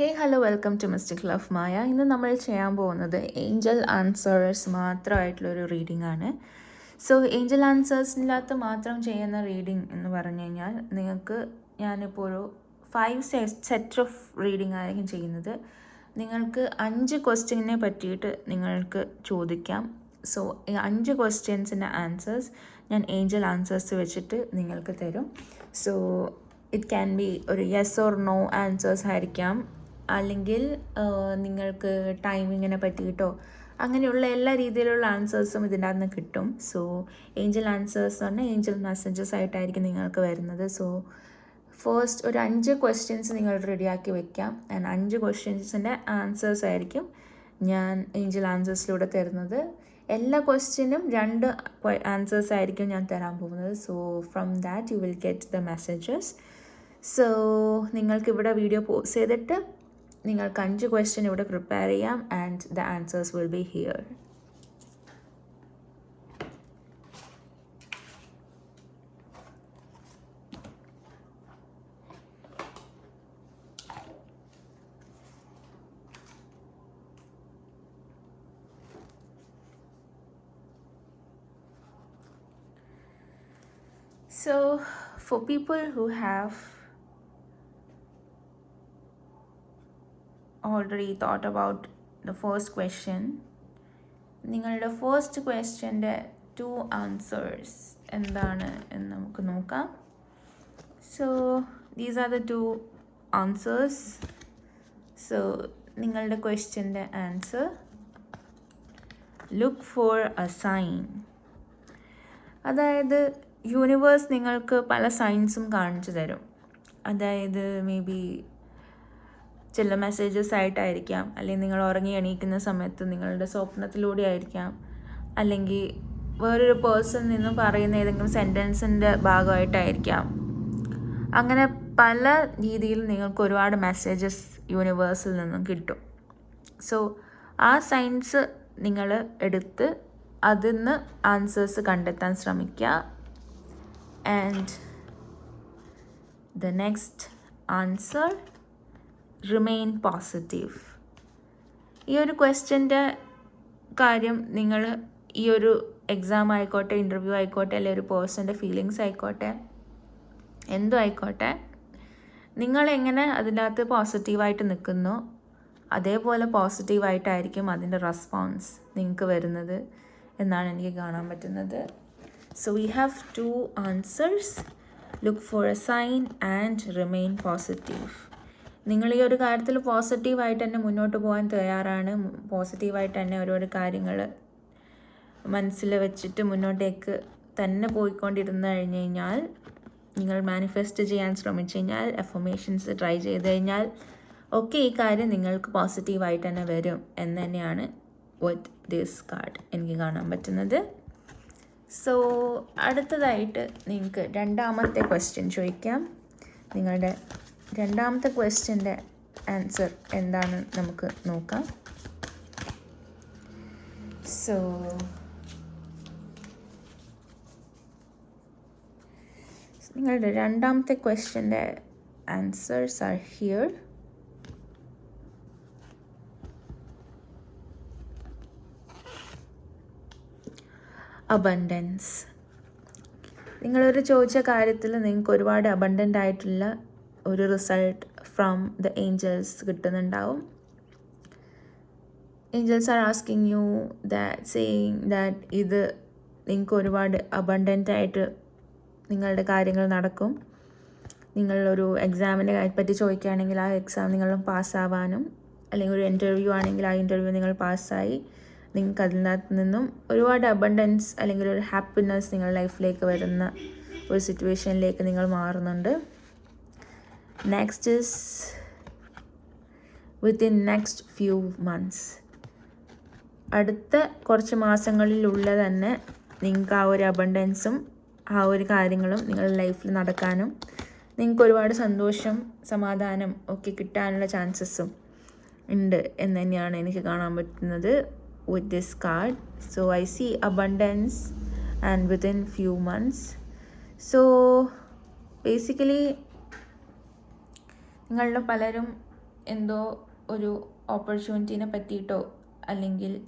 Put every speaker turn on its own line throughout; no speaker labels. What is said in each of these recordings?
Hey hello welcome to mystic love Maya ഇന്ന് നമ്മൾ ചെയ്യാൻ പോകുന്നത് ഏഞ്ചൽ ആൻസേഴ്സ് മാത്രമായിട്ടുള്ളൊരു റീഡിംഗ് ആണ്. സോ ഏഞ്ചൽ ആൻസേഴ്സിനകത്ത് മാത്രം ചെയ്യുന്ന റീഡിംഗ് എന്ന് പറഞ്ഞു കഴിഞ്ഞാൽ നിങ്ങൾക്ക് ഞാനിപ്പോൾ ഒരു ഫൈവ് സെറ്റ് ഓഫ് റീഡിംഗ് ആയിരിക്കും ചെയ്യുന്നത്. നിങ്ങൾക്ക് അഞ്ച് ക്വസ്റ്റ്യനെ പറ്റിയിട്ട് നിങ്ങൾക്ക് ചോദിക്കാം. സോ ഈ അഞ്ച് ക്വസ്റ്റ്യൻസിന്റെ ആൻസേഴ്സ് ഞാൻ ഏഞ്ചൽ ആൻസേഴ്സ് വെച്ചിട്ട് നിങ്ങൾക്ക് തരും. സോ ഇറ്റ് ക്യാൻ ബി ഒരു യെസ് ഓർ നോ ആൻസേഴ്സ് ആയിരിക്കാം. അല്ലെങ്കിൽ നിങ്ങൾക്ക് ടൈമിങ്ങിനെ പറ്റിയിട്ടോ? അങ്ങനെയുള്ള എല്ലാ രീതിയിലുള്ള ആൻസേഴ്സും ഇതിന്റെ അകത്ത് കിട്ടും. സോ ഏഞ്ചൽ ആൻസേഴ്സ് പറഞ്ഞാൽ ഏഞ്ചൽ മെസ്സേജസ് ആയിട്ടായിരിക്കും നിങ്ങൾക്ക് വരുന്നത്. സോ ഫസ്റ്റ് ഒരു അഞ്ച് ക്വസ്റ്റ്യൻസ് നിങ്ങൾ റെഡിയാക്കി വെക്കാം. ആൻഡ് അഞ്ച് ക്വസ്റ്റ്യൻസിന്റെ ആൻസേഴ്സ് ആയിരിക്കും ഞാൻ ഏഞ്ചൽ ആൻസേഴ്സിലൂടെ തരുന്നത്. എല്ലാ ക്വസ്റ്റ്യനും രണ്ട് ആൻസേഴ്സ് ആയിരിക്കും ഞാൻ തരാൻ പോകുന്നത്. So from that you will get the messages so നിങ്ങൾക്കിവിടെ വീഡിയോ പോസ് ചെയ്തിട്ട് നിങ്ങൾക്ക് അഞ്ച് ക്വസ്റ്റ്യൻ ഇവിടെ പ്രിപ്പയർ ചെയ്യാം and the answers will be here So, for people who have already thought about the first question നിങ്ങളുടെ ഫസ്റ്റ് ക്വസ്റ്റ്യന്റെ two answers എന്താണ് എന്ന് നമുക്ക് നോക്കാം. So these are the two answers so നിങ്ങളുടെ ക്വസ്റ്റ്യന്റെ answer look for a sign അതായത് universe നിങ്ങൾക്ക് പല സൈൻസും കാണിച്ചു തരും. അതായത് മേ ബി ചില മെസ്സേജസ് ആയിട്ടായിരിക്കാം. അല്ലെങ്കിൽ നിങ്ങൾ ഉറങ്ങി എണീക്കുന്ന സമയത്ത് നിങ്ങളുടെ സ്വപ്നത്തിലൂടെ ആയിരിക്കാം. അല്ലെങ്കിൽ വേറൊരു പേഴ്സൺ നിന്നും പറയുന്ന ഏതെങ്കിലും സെന്റൻസിന്റെ ഭാഗമായിട്ടായിരിക്കാം. അങ്ങനെ പല രീതിയിൽ നിങ്ങൾക്ക് ഒരുപാട് മെസ്സേജസ് യൂണിവേഴ്സിൽ നിന്നും കിട്ടും. സോ ആ സയൻസ് നിങ്ങൾ എടുത്ത് അതിൽ നിന്ന് ആൻസേഴ്സ് കണ്ടെത്താൻ ശ്രമിക്കുക. And the next answer remain positive ഈ ഒരു ക്വസ്റ്റ്യന്റെ കാര്യം നിങ്ങൾ ഈ ഒരു എക്സാം ആയിക്കോട്ടെ ഇന്റർവ്യൂ ആയിക്കോട്ടെ അല്ലെങ്കിൽ ഒരു പേഴ്സന്റെ ഫീലിങ്സ് ആയിക്കോട്ടെ എന്തോ ആയിക്കോട്ടെ നിങ്ങളെങ്ങനെ അതിനകത്ത് പോസിറ്റീവായിട്ട് നിൽക്കുന്നു അതേപോലെ പോസിറ്റീവായിട്ടായിരിക്കും അതിന്റെ റെസ്പോൺസ് നിങ്ങൾക്ക് വരുന്നത് എന്നാണ് എനിക്ക് കാണാൻ പറ്റുന്നത്. So we have two answers look for a sign and remain positive നിങ്ങൾ ഈ ഒരു കാര്യത്തിൽ പോസിറ്റീവായിട്ട് തന്നെ മുന്നോട്ട് പോകാൻ തയ്യാറാണ്. പോസിറ്റീവായിട്ട് തന്നെ ഓരോരോ കാര്യങ്ങൾ മനസ്സിൽ വെച്ചിട്ട് മുന്നോട്ടേക്ക് തന്നെ പോയിക്കൊണ്ടിരുന്ന് കഴിഞ്ഞ് കഴിഞ്ഞാൽ നിങ്ങൾ മാനിഫെസ്റ്റ് ചെയ്യാൻ ശ്രമിച്ചു കഴിഞ്ഞാൽ എഫർമേഷൻസ് ട്രൈ ചെയ്ത് കഴിഞ്ഞാൽ ഒക്കെ ഈ കാര്യം നിങ്ങൾക്ക് പോസിറ്റീവായിട്ട് തന്നെ വരും എന്ന് തന്നെയാണ് വിത്ത് ദിസ് കാർഡ് എനിക്ക് കാണാൻ പറ്റുന്നത്. സോ അടുത്തതായിട്ട് നിങ്ങൾക്ക് രണ്ടാമത്തെ ക്വസ്റ്റ്യൻ ചോദിക്കാം. നിങ്ങളുടെ രണ്ടാമത്തെ ക്വസ്റ്റ്യന്റെ ആൻസർ എന്താണ് നമുക്ക് നോക്കാം. സോ നിങ്ങളുടെ രണ്ടാമത്തെ ക്വസ്റ്റ്യന്റെ ആൻസേഴ്സ് ആർ ഹിയർ അബണ്ടൻസ് നിങ്ങളൊരു ചോദിച്ച കാര്യത്തിൽ നിങ്ങൾക്ക് ഒരുപാട് അബണ്ടന്റ് ആയിട്ടുള്ള ഒരു result from the angels കിട്ടുന്നുണ്ടാവും. Angels are asking you that saying that ഇത് നിങ്ങൾക്ക് ഒരുപാട് അബണ്ടന്റ് ആയിട്ട് നിങ്ങളുടെ കാര്യങ്ങൾ നടക്കും. നിങ്ങളൊരു എക്സാമിനെ പറ്റി ചോദിക്കുകയാണെങ്കിൽ ആ എക്സാം നിങ്ങൾ പാസ്സാവാനും അല്ലെങ്കിൽ ഒരു ഇന്റർവ്യൂ ആണെങ്കിൽ ആ ഇന്റർവ്യൂ നിങ്ങൾ പാസ്സായി നിങ്ങൾക്ക് അതിനകത്ത് നിന്നും ഒരുപാട് അബണ്ടൻസ് അല്ലെങ്കിൽ ഒരു ഹാപ്പിനെസ് നിങ്ങളുടെ ലൈഫിലേക്ക് വരുന്ന ഒരു സിറ്റുവേഷനിലേക്ക് നിങ്ങൾ മാറുന്നുണ്ട്. Next is within next few months അടുത്ത കുറച്ച് മാസങ്ങളിലുള്ള തന്നെ നിങ്ങൾക്ക് ആ ഒരു അബണ്ടൻസും ആ ഒരു കാര്യങ്ങളും നിങ്ങളുടെ ലൈഫിൽ നടക്കാനും നിങ്ങൾക്ക് ഒരുപാട് സന്തോഷം സമാധാനം ഒക്കെ കിട്ടാനുള്ള ചാൻസസും ഉണ്ട് എന്ന് തന്നെയാണ് എനിക്ക് കാണാൻ പറ്റുന്നത് with this card so I see abundance and within few months so basically നിങ്ങളിൽ പലരും എന്തോ ഒരു ഓപ്പർച്യൂണിറ്റീനെ പറ്റിയിട്ടോ അല്ലെങ്കിൽ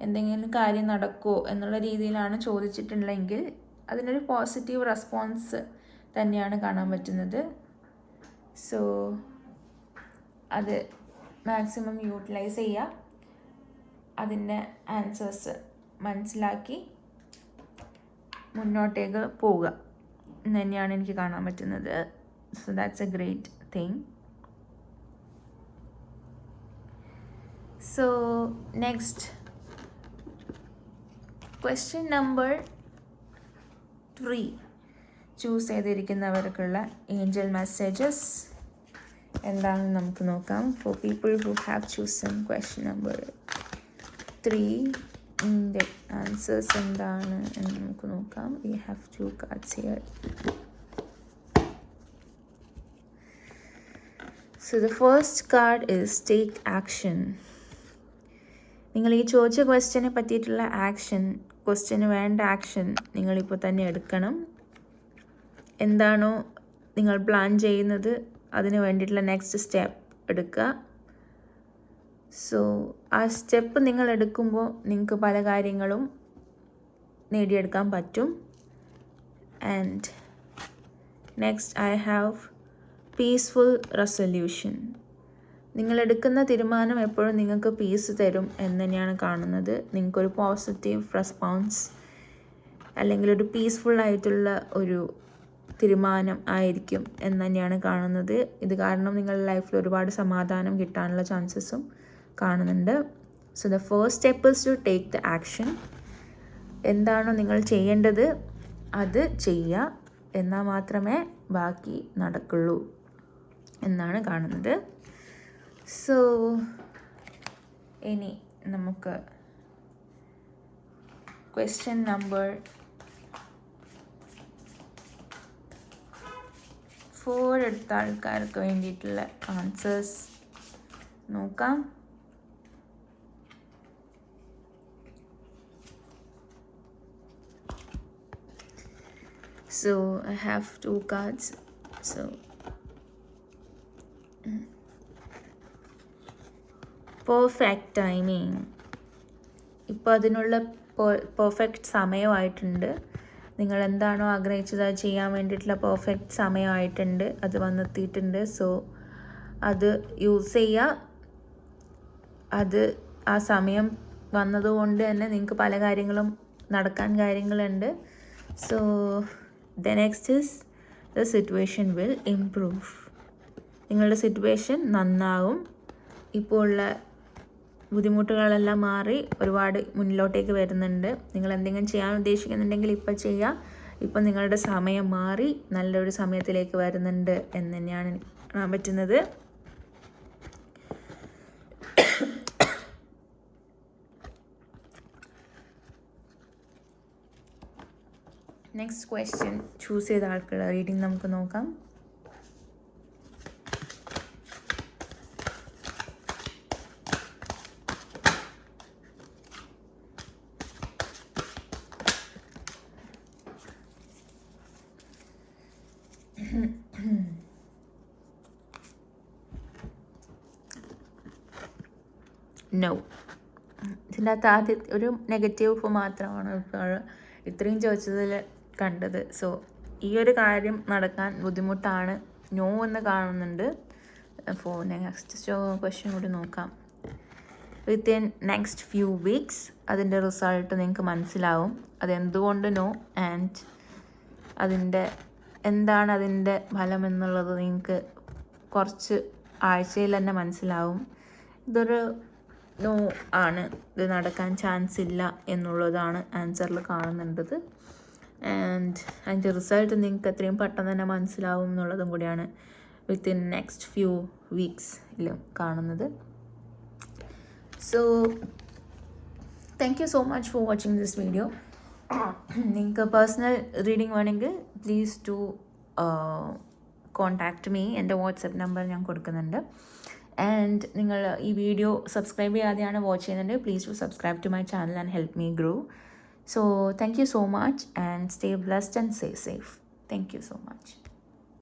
എന്തെങ്കിലും കാര്യം നടക്കുമോ എന്നുള്ള രീതിയിലാണ് ചോദിച്ചിട്ടുള്ളതെങ്കിൽ അതിനൊരു പോസിറ്റീവ് റെസ്പോൺസ് തന്നെയാണ് കാണാൻ പറ്റുന്നത്. സോ അത് മാക്സിമം യൂട്ടിലൈസ് ചെയ്യുക. അതിന്റെ ആൻസേഴ്സ് മനസ്സിലാക്കി മുന്നോട്ടേക്ക് പോവുക. എന്ന് തന്നെയാണ് എനിക്ക് കാണാൻ പറ്റുന്നത്. So that's a great thing so next. Question number three choose ചെയ്തിരിക്കുന്നവർക്കുള്ള angel messages എന്താണെന്ന് നമുക്ക് നോക്കാം. For people who have chosen question number three answers എന്താണ് എന്ന് നമുക്ക് നോക്കാം. We have two cards here so the first card is take action നിങ്ങൾ ഈ ചോദിച്ച ക്വസ്റ്റ്യനെ പറ്റിയിട്ടുള്ള ആക്ഷൻ ക്വസ്റ്റ്യന് വേണ്ട ആക്ഷൻ നിങ്ങളിപ്പോൾ തന്നെ എടുക്കണം. എന്താണോ നിങ്ങൾ പ്ലാൻ ചെയ്യുന്നത് അതിന് വേണ്ടിയിട്ടുള്ള നെക്സ്റ്റ് സ്റ്റെപ്പ് എടുക്കുക സോ ആ സ്റ്റെപ്പ് നിങ്ങൾ എടുക്കുമ്പോൾ നിങ്ങൾക്ക് പല കാര്യങ്ങളും നേടിയെടുക്കാൻ പറ്റും. And next I have peaceful resolution നിങ്ങൾ എടുക്കുന്ന തീരുമാനം എപ്പോഴും നിങ്ങൾക്ക് പീസ് തരും എന്ന് തന്നെയാണ് കാണുന്നത്. നിങ്ങൾക്കൊരു പോസിറ്റീവ് റെസ്പോൺസ് അല്ലെങ്കിൽ ഒരു പീസ്ഫുൾ ആയിട്ടുള്ള ഒരു തീരുമാനം ആയിരിക്കും എന്ന് തന്നെയാണ് കാണുന്നത്. ഇത് കാരണം നിങ്ങളുടെ ലൈഫിൽ ഒരുപാട് സമാധാനം കിട്ടാനുള്ള ചാൻസസും കാണുന്നുണ്ട്. So the first step is to take the action എന്താണോ നിങ്ങൾ ചെയ്യേണ്ടത് അത് ചെയ്യുക. എന്നാൽ മാത്രമേ ബാക്കി നടക്കുള്ളൂ. എന്നാണ് കാണുന്നത്. സോ ഇനി നമുക്ക് ക്വസ്റ്റ്യൻ നമ്പർ ഫോർ എടുത്ത ആൾക്കാർക്ക് വേണ്ടിയിട്ടുള്ള ആൻസേഴ്സ് നോക്കാം. So I have two cards. So perfect timing ഇപ്പോൾ അതിനുള്ള പെർഫെക്റ്റ് സമയമായിട്ടുണ്ട്. നിങ്ങൾ എന്താണോ ആഗ്രഹിച്ചത് അത് ചെയ്യാൻ വേണ്ടിയിട്ടുള്ള പെർഫെക്റ്റ് സമയമായിട്ടുണ്ട്. അത് വന്നെത്തിയിട്ടുണ്ട്. സോ അത് യൂസ് ചെയ്യുക അത് ആ സമയം വന്നതുകൊണ്ട് തന്നെ നിങ്ങൾക്ക് പല കാര്യങ്ങളും നടക്കാൻ കാര്യങ്ങളുണ്ട്. So the next is the situation will improve നിങ്ങളുടെ സിറ്റുവേഷൻ നന്നാവും. ഇപ്പോൾ ഉള്ള ബുദ്ധിമുട്ടുകളെല്ലാം മാറി ഒരുപാട് മുന്നിലോട്ടേക്ക് വരുന്നുണ്ട്. നിങ്ങൾ എന്തെങ്കിലും ചെയ്യാൻ ഉദ്ദേശിക്കുന്നുണ്ടെങ്കിൽ ഇപ്പം ചെയ്യുക ഇപ്പം നിങ്ങളുടെ സമയം മാറി നല്ലൊരു സമയത്തിലേക്ക് വരുന്നുണ്ട് എന്ന് തന്നെയാണ് കാണാൻ പറ്റുന്നത്. നെക്സ്റ്റ് ക്വസ്റ്റ്യൻ ചൂസ് ചെയ്ത ആൾക്കുള്ള റീഡിങ് നമുക്ക് നോക്കാം. നോ ഇതിന്റെ അകത്ത് ആദ്യ ഒരു നെഗറ്റീവ് മാത്രമാണ് ഇപ്പോൾ ഇത്രയും ചോദിച്ചതിൽ കണ്ടത്. സോ ഈ ഒരു കാര്യം നടക്കാൻ ബുദ്ധിമുട്ടാണ്. നോ എന്ന് കാണുന്നുണ്ട്. അപ്പോൾ നെക്സ്റ്റ് ക്വസ്റ്റ്യൻ കൂടി നോക്കാം. Within next few weeks അതിന്റെ റിസൾട്ട് നിങ്ങൾക്ക് മനസ്സിലാവും. അതെന്തുകൊണ്ട് നോ ആൻഡ് അതിന്റെ എന്താണ് അതിന്റെ ഫലം എന്നുള്ളത് നിങ്ങൾക്ക് കുറച്ച് ആഴ്ചയിൽ തന്നെ മനസ്സിലാവും. ഇതൊരു നോ ആണ്. ഇത് നടക്കാൻ ചാൻസ് ഇല്ല എന്നുള്ളതാണ് ആൻസറിൽ കാണുന്നുണ്ടത്. ആൻഡ് അതിന്റെ റിസൾട്ട് നിങ്ങൾക്ക് എത്രയും പെട്ടെന്ന് തന്നെ മനസ്സിലാവും എന്നുള്ളതും കൂടിയാണ് വിത്തിൻ നെക്സ്റ്റ് ഫ്യൂ വീക്സിൽ കാണുന്നത്. So thank you so much for watching this video നിങ്ങൾക്ക് പേഴ്സണൽ റീഡിംഗ് വേണമെങ്കിൽ പ്ലീസ് ടു കോൺടാക്റ്റ് മീ എന്റെ വാട്സപ്പ് നമ്പർ ഞാൻ കൊടുക്കുന്നുണ്ട്. ആൻഡ് നിങ്ങൾ ഈ വീഡിയോ സബ്സ്ക്രൈബ് ചെയ്യാതെയാണ് വാച്ച് ചെയ്യുന്നത് please to subscribe to my channel and help me grow so thank you so much and stay blessed and say safe thank you so much